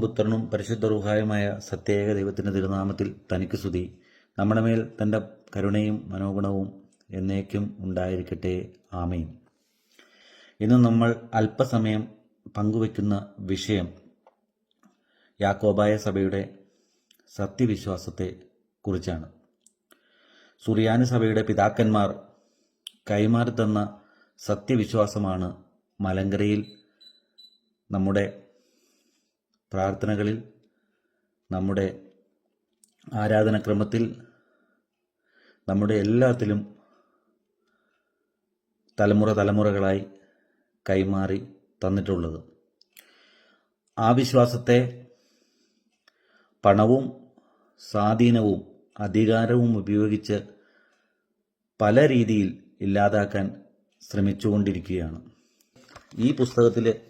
പുത്രനും പരിശുദ്ധ റുഹായുമായ സത്യേക ദൈവത്തിന്റെ തിരുനാമത്തിൽ തനിക്ക് സ്തുതി. നമ്മുടെ മേൽ തന്റെ കരുണയും മനോഗുണവും എന്നേക്കും ഉണ്ടായിരിക്കട്ടെ. ആമയും ഇന്ന് നമ്മൾ അല്പസമയം പങ്കുവയ്ക്കുന്ന വിഷയം യാക്കോബായ സഭയുടെ സത്യവിശ്വാസത്തെ കുറിച്ചാണ്. സുറിയാനി സഭയുടെ പിതാക്കന്മാർ കൈമാറി തന്ന സത്യവിശ്വാസമാണ് മലങ്കരയിൽ നമ്മുടെ പ്രാർത്ഥനകളിൽ നമ്മുടെ ആരാധനക്രമത്തിൽ നമ്മുടെ എല്ലാത്തിലും തലമുറ തലമുറകളായി കൈമാറി തന്നിട്ടുള്ളത്. ആ വിശ്വാസത്തെ പണവും സ്വാധീനവും അധികാരവും ഉപയോഗിച്ച് പല രീതിയിൽ ഇല്ലാതാക്കാൻ ശ്രമിച്ചുകൊണ്ടിരിക്കുകയാണ്. ഈ പുസ്തകത്തിൽ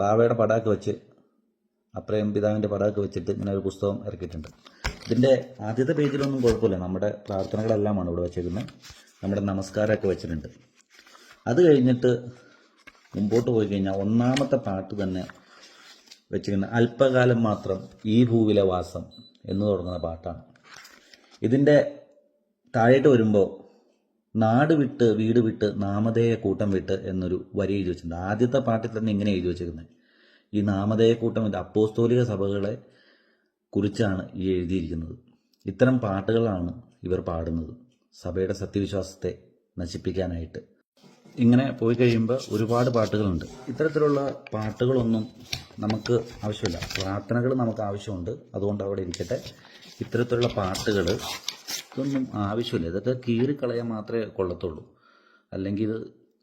ബാവയുടെ പടാക്ക് വെച്ച് അപ്രയം പിതാവിന്റെ പടാക്ക് വെച്ചിട്ട് ഇങ്ങനെ ഒരു പുസ്തകം ഇറക്കിയിട്ടുണ്ട്. ഇതിന്റെ ആദ്യത്തെ പേജിലൊന്നും കുഴപ്പമില്ല. നമ്മുടെ പ്രാർത്ഥനകളെല്ലാമാണ് ഇവിടെ വെച്ചേക്കുന്നത്. നമ്മുടെ നമസ്കാരമൊക്കെ വെച്ചിട്ടുണ്ട്. അത് കഴിഞ്ഞിട്ട് മുമ്പോട്ട് പോയി കഴിഞ്ഞാൽ ഒന്നാമത്തെ പാട്ട് തന്നെ വെച്ചിരിക്കുന്ന അല്പകാലം മാത്രം ഈ ഭൂവിലെ വാസം എന്ന് തുടങ്ങുന്ന പാട്ടാണ്. ഇതിന്റെ താഴേട്ട് വരുമ്പോൾ നാട് വിട്ട് വീട് വിട്ട് നാമധേയ കൂട്ടം വിട്ട് എന്നൊരു വരി എഴുതി വെച്ചിട്ടുണ്ട്. ആദ്യത്തെ പാട്ടിൽ തന്നെ ഇങ്ങനെ എഴുതി വെച്ചിരിക്കുന്നത്. ഈ നാമധേയ കൂട്ടം വിട്ട് അപ്പോസ്തോലിക സഭകളെ കുറിച്ചാണ് ഈ എഴുതിയിരിക്കുന്നത്. ഇത്തരം പാട്ടുകളാണ് ഇവർ പാടുന്നത്. സഭയുടെ സത്യവിശ്വാസത്തെ നശിപ്പിക്കാനായിട്ട്. ഇങ്ങനെ പോയി കഴിയുമ്പോൾ ഒരുപാട് പാട്ടുകളുണ്ട്. ഇത്തരത്തിലുള്ള പാട്ടുകളൊന്നും നമുക്ക് ആവശ്യമില്ല. പ്രാർത്ഥനകൾ നമുക്ക് ആവശ്യമുണ്ട്. അതുകൊണ്ട് അവിടെ ഇരിക്കട്ടെ. ഇത്തരത്തിലുള്ള പാട്ടുകൾ ഇതൊന്നും ആവശ്യമില്ല. ഇതൊക്കെ കീറിക്കളയാൻ മാത്രമേ കൊള്ളത്തുള്ളൂ. അല്ലെങ്കിൽ ഇത്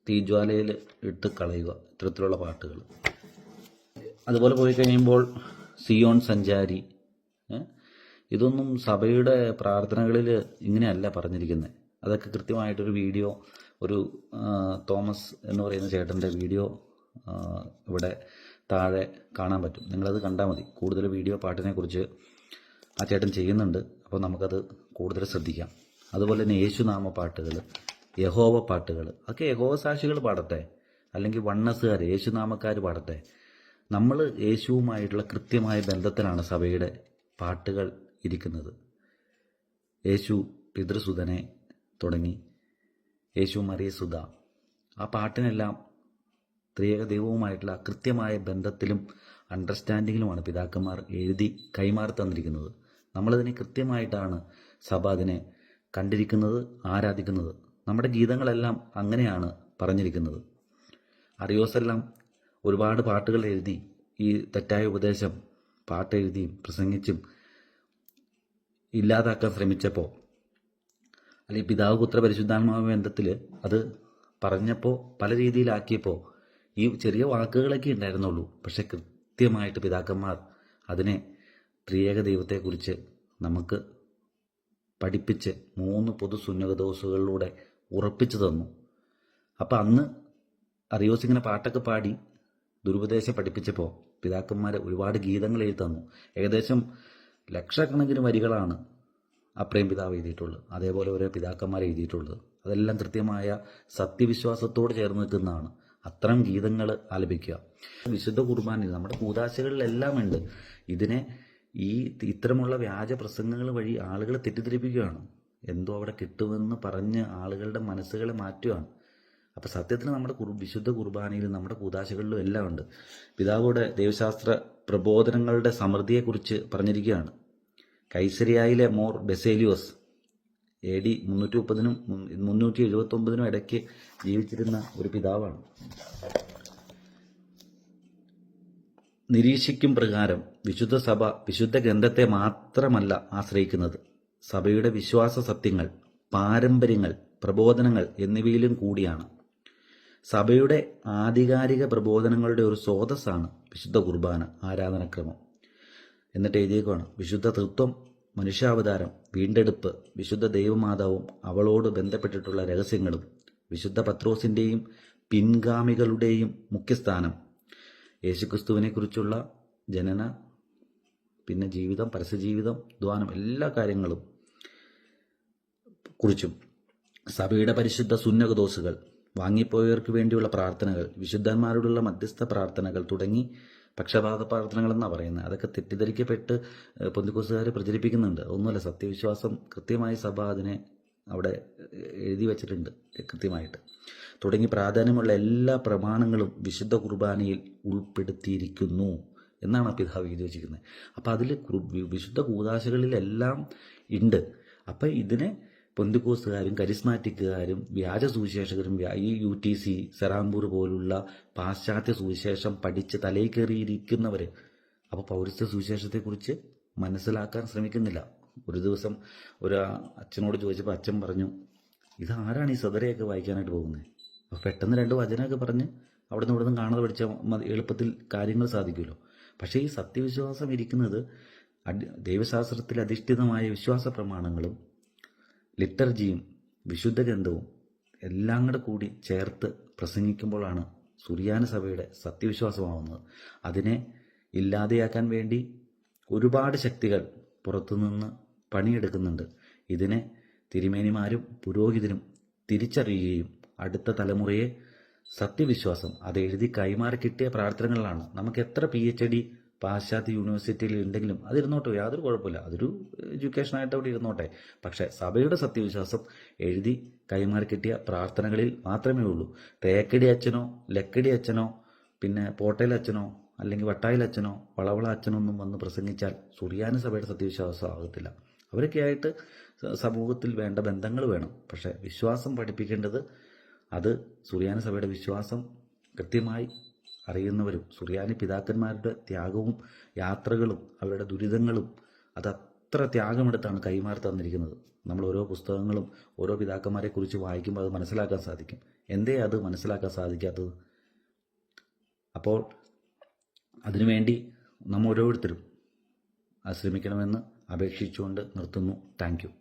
തീജ്വാലയിൽ ഇട്ട് കളയുക ഇത്തരത്തിലുള്ള പാട്ടുകൾ. അതുപോലെ പോയി കഴിയുമ്പോൾ സിയോൺ സഞ്ചാരി ഇതൊന്നും സഭയുടെ പ്രാർത്ഥനകളിൽ ഇങ്ങനെയല്ല പറഞ്ഞിരിക്കുന്നത്. അതൊക്കെ കൃത്യമായിട്ടൊരു വീഡിയോ ഒരു തോമസ് എന്ന് പറയുന്ന ചേട്ടന്റെ വീഡിയോ ഇവിടെ താഴെ കാണാൻ പറ്റും. നിങ്ങളത് കണ്ടാൽ മതി. കൂടുതൽ വീഡിയോ പാട്ടിനെ കുറിച്ച് ആ ചേട്ടൻ ചെയ്യുന്നുണ്ട്. അപ്പോൾ നമുക്കത് കൂടുതൽ ശ്രദ്ധിക്കാം. അതുപോലെ തന്നെ യേശുനാമ പാട്ടുകൾ യഹോവ പാട്ടുകൾ ഒക്കെ യഹോവ സാക്ഷികൾ പാടട്ടെ. അല്ലെങ്കിൽ വണ്ണസുകാർ യേശുനാമക്കാർ പാടട്ടെ. നമ്മൾ യേശുവുമായിട്ടുള്ള കൃത്യമായ ബന്ധത്തിലാണ് സഭയുടെ പാട്ടുകൾ ഇരിക്കുന്നത്. യേശു പിതൃസുതനെ തുടങ്ങി. യേശു മറിയ സുധ ആ പാട്ടിനെല്ലാം ത്രിയേക ദൈവവുമായിട്ടുള്ള കൃത്യമായ ബന്ധത്തിലും അണ്ടർസ്റ്റാൻഡിങ്ങിലുമാണ് പിതാക്കന്മാർ എഴുതി കൈമാറി തന്നിരിക്കുന്നത്. നമ്മളതിനെ കൃത്യമായിട്ടാണ് സഭ അതിനെ കണ്ടിരിക്കുന്നത് ആരാധിക്കുന്നത്. നമ്മുടെ ഗീതങ്ങളെല്ലാം അങ്ങനെയാണ് പറഞ്ഞിരിക്കുന്നത്. അറിയോസെല്ലാം ഒരുപാട് പാട്ടുകൾ എഴുതി ഈ തെറ്റായ ഉപദേശം പാട്ടെഴുതിയും പ്രസംഗിച്ചും ഇല്ലാതാക്കാൻ ശ്രമിച്ചപ്പോൾ അല്ലെങ്കിൽ പിതാവ് പുത്ര പരിശുദ്ധാത്മാവ് ബന്ധത്തിൽ അത് പറഞ്ഞപ്പോൾ പല രീതിയിലാക്കിയപ്പോൾ ഈ ചെറിയ വാക്കുകളൊക്കെ ഉണ്ടായിരുന്നുള്ളൂ. പക്ഷെ കൃത്യമായിട്ട് പിതാക്കന്മാർ അതിനെ ത്രിയേക ദൈവത്തെക്കുറിച്ച് നമുക്ക് പഠിപ്പിച്ച് മൂന്ന് പൊതു സുന്നക ദോസുകളിലൂടെ ഉറപ്പിച്ചു തന്നു. അപ്പം അന്ന് അറിയോസ് ഇങ്ങനെ പാട്ടൊക്കെ പാടി ദുരുപദേശം പഠിപ്പിച്ചപ്പോൾ പിതാക്കന്മാരെ ഒരുപാട് ഗീതങ്ങൾ എഴുതി തന്നു. ഏകദേശം ലക്ഷക്കണക്കിന് വരികളാണ് അപ്രേം പിതാവ് എഴുതിയിട്ടുള്ളത്. അതേപോലെ ഓരോ പിതാക്കന്മാർ എഴുതിയിട്ടുള്ളത്. അതെല്ലാം കൃത്യമായ സത്യവിശ്വാസത്തോട് ചേർന്ന് നിൽക്കുന്നതാണ്. അത്തരം ഗീതങ്ങൾ ആലപിക്കുക. വിശുദ്ധ കുർബാനയിൽ നമ്മുടെ കൂതാശകളിലെല്ലാം ഉണ്ട്. ഇതിനെ ഈ ഇത്തരമുള്ള വ്യാജ പ്രസംഗങ്ങൾ വഴി ആളുകൾ തെറ്റിദ്ധരിപ്പിക്കുകയാണ്. എന്തോ അവിടെ കിട്ടുമെന്ന് പറഞ്ഞ് ആളുകളുടെ മനസ്സുകളെ മാറ്റുകയാണ് അപ്പം സത്യത്തിൽ നമ്മുടെ വിശുദ്ധ കുർബാനയിലും നമ്മുടെ കൂതാശകളിലും എല്ലാം ഉണ്ട്. പിതാവോടെ ദൈവശാസ്ത്ര പ്രബോധനങ്ങളുടെ സമൃദ്ധിയെക്കുറിച്ച് പറഞ്ഞിരിക്കുകയാണ്. കൈസരിയായിലെ മോർ ബെസേലിയോസ് എ ഡി മുന്നൂറ്റി മുപ്പതിനും മുന്നൂറ്റി എഴുപത്തി ഒമ്പതിനും ഇടയ്ക്ക് ജീവിച്ചിരുന്ന ഒരു പിതാവാണ്. നിരീക്ഷിക്കും പ്രകാരം വിശുദ്ധ സഭ വിശുദ്ധ ഗ്രന്ഥത്തെ മാത്രമല്ല ആശ്രയിക്കുന്നത്. സഭയുടെ വിശ്വാസ സത്യങ്ങൾ പാരമ്പര്യങ്ങൾ പ്രബോധനങ്ങൾ എന്നിവയിലും കൂടിയാണ്. സഭയുടെ ആധികാരിക പ്രബോധനങ്ങളുടെ ഒരു സ്രോതസ്സാണ് വിശുദ്ധ കുർബാന ആരാധനക്രമം. എന്നിട്ട് എഴുതിയേക്കുവാണ് വിശുദ്ധ തൃത്വം മനുഷ്യാവതാരം വീണ്ടെടുപ്പ് വിശുദ്ധ ദൈവമാതാവും അവളോട് ബന്ധപ്പെട്ടിട്ടുള്ള രഹസ്യങ്ങളും വിശുദ്ധ പത്രോസിന്റെയും പിൻഗാമികളുടെയും മുഖ്യസ്ഥാനം യേശുക്രിസ്തുവിനെക്കുറിച്ചുള്ള ജനന പിന്നെ ജീവിതം പരസ്യജീവിതം ദ്വാനം എല്ലാ കാര്യങ്ങളും കുറിച്ചും സഭയുടെ പരിശുദ്ധ സുന്നകദോസുകൾ വാങ്ങിപ്പോയവർക്ക് വേണ്ടിയുള്ള പ്രാർത്ഥനകൾ വിശുദ്ധന്മാരോടുള്ള മധ്യസ്ഥ പ്രാർത്ഥനകൾ തുടങ്ങി പക്ഷപാത പ്രാർത്ഥനകളെന്നാണ് പറയുന്നത്. അതൊക്കെ തെറ്റിദ്ധരിക്കപ്പെട്ട് പൊന്തിക്കോസുകാർ പ്രചരിപ്പിക്കുന്നുണ്ട്. ഒന്നുമല്ല സത്യവിശ്വാസം കൃത്യമായി സഭ അതിനെ അവിടെ എഴുതി വച്ചിട്ടുണ്ട് കൃത്യമായിട്ട്. തുടങ്ങി പ്രാധാന്യമുള്ള എല്ലാ പ്രമാണങ്ങളും വിശുദ്ധ കുർബാനയിൽ ഉൾപ്പെടുത്തിയിരിക്കുന്നു എന്നാണ് പിതാവ് എഴുതി വച്ചിരിക്കുന്നത്. അപ്പം അതിൽ വിശുദ്ധ കൂതാശകളിലെല്ലാം ഉണ്ട്. അപ്പോൾ ഇതിനെ പൊന്തുകോസുകാരും കരിസ്മാറ്റിക്കുകാരും വ്യാജ സുവിശേഷകരും ഈ യു ടി സി സെറാംപൂർ പോലുള്ള പാശ്ചാത്യ സുവിശേഷം പഠിച്ച് തലയിൽ കയറിയിരിക്കുന്നവർ അപ്പോൾ പൗരസ്ത്യ സുവിശേഷത്തെക്കുറിച്ച് മനസ്സിലാക്കാൻ ശ്രമിക്കുന്നില്ല. ഒരു ദിവസം ഒരു അച്ഛനോട് ചോദിച്ചപ്പോൾ അച്ഛൻ പറഞ്ഞു ഇത് ആരാണ് ഈ സദരയൊക്കെ വായിക്കാനായിട്ട് പോകുന്നത്? അപ്പോൾ പെട്ടെന്ന് രണ്ട് വചനമൊക്കെ പറഞ്ഞ് അവിടുന്ന് ഇവിടുന്ന് കാണാതെ പഠിച്ചാൽ എളുപ്പത്തിൽ കാര്യങ്ങൾ സാധിക്കുമല്ലോ. പക്ഷേ ഈ സത്യവിശ്വാസം ഇരിക്കുന്നത് ദൈവശാസ്ത്രത്തിൽ അധിഷ്ഠിതമായ വിശ്വാസ പ്രമാണങ്ങളും ലിറ്റർജിയും വിശുദ്ധ ഗ്രന്ഥവും എല്ലാം കൂടെ കൂടി ചേർത്ത് പ്രസംഗിക്കുമ്പോഴാണ് സുറിയാന സഭയുടെ സത്യവിശ്വാസമാവുന്നത്. അതിനെ ഇല്ലാതെയാക്കാൻ വേണ്ടി ഒരുപാട് ശക്തികൾ പുറത്തുനിന്ന് പണിയെടുക്കുന്നുണ്ട്. ഇതിനെ തിരുമേനിമാരും പുരോഹിതരും തിരിച്ചറിയുകയും അടുത്ത തലമുറയെ സത്യവിശ്വാസം അത് എഴുതി കൈമാറി കിട്ടിയ പ്രാർത്ഥനകളാണ് നമുക്ക് എത്ര പി എച്ച് ഡി പാശ്ചാത്യ യൂണിവേഴ്സിറ്റിയിൽ ഉണ്ടെങ്കിലും അതിരുന്നോട്ടെ യാതൊരു കുഴപ്പമില്ല. അതൊരു എഡ്യൂക്കേഷനായിട്ട് അവിടെ ഇരുന്നോട്ടെ. പക്ഷേ സഭയുടെ സത്യവിശ്വാസം എഴുതി കൈമാറി കിട്ടിയ പ്രാർത്ഥനകളിൽ മാത്രമേ ഉള്ളൂ. തേക്കടി അച്ഛനോ ലക്കടി അച്ഛനോ പിന്നെ പോട്ടയിൽ അച്ഛനോ അല്ലെങ്കിൽ വട്ടായിൽ അച്ഛനോ വളവള അച്ഛനോ ഒന്നും വന്ന് പ്രസംഗിച്ചാൽ സുറിയാനി സഭയുടെ സത്യവിശ്വാസം ആകത്തില്ല. അവരൊക്കെ ആയിട്ട് സ- സമൂഹത്തിൽ വേണ്ട ബന്ധങ്ങൾ വേണം. പക്ഷേ വിശ്വാസം പഠിപ്പിക്കേണ്ടത് അത് സുറിയാനി സഭയുടെ വിശ്വാസം കൃത്യമായി അറിയുന്നവരും സുറിയാനി പിതാക്കന്മാരുടെ ത്യാഗവും യാത്രകളും അവരുടെ ദുരിതങ്ങളും അത് അത്ര ത്യാഗമെടുത്താണ് കൈമാറി തന്നിരിക്കുന്നത്. നമ്മൾ ഓരോ പുസ്തകങ്ങളും ഓരോ പിതാക്കന്മാരെ കുറിച്ച് വായിക്കുമ്പോൾ അത് മനസ്സിലാക്കാൻ സാധിക്കും. എന്തേ അത് മനസ്സിലാക്കാൻ സാധിക്കാത്തത്? അപ്പോൾ അതിനുവേണ്ടി നമ്മൾ ഓരോരുത്തരും ആശ്രമിക്കണമെന്ന് ശ്രമിക്കണമെന്ന് അപേക്ഷിച്ചുകൊണ്ട് നിർത്തുന്നു. താങ്ക്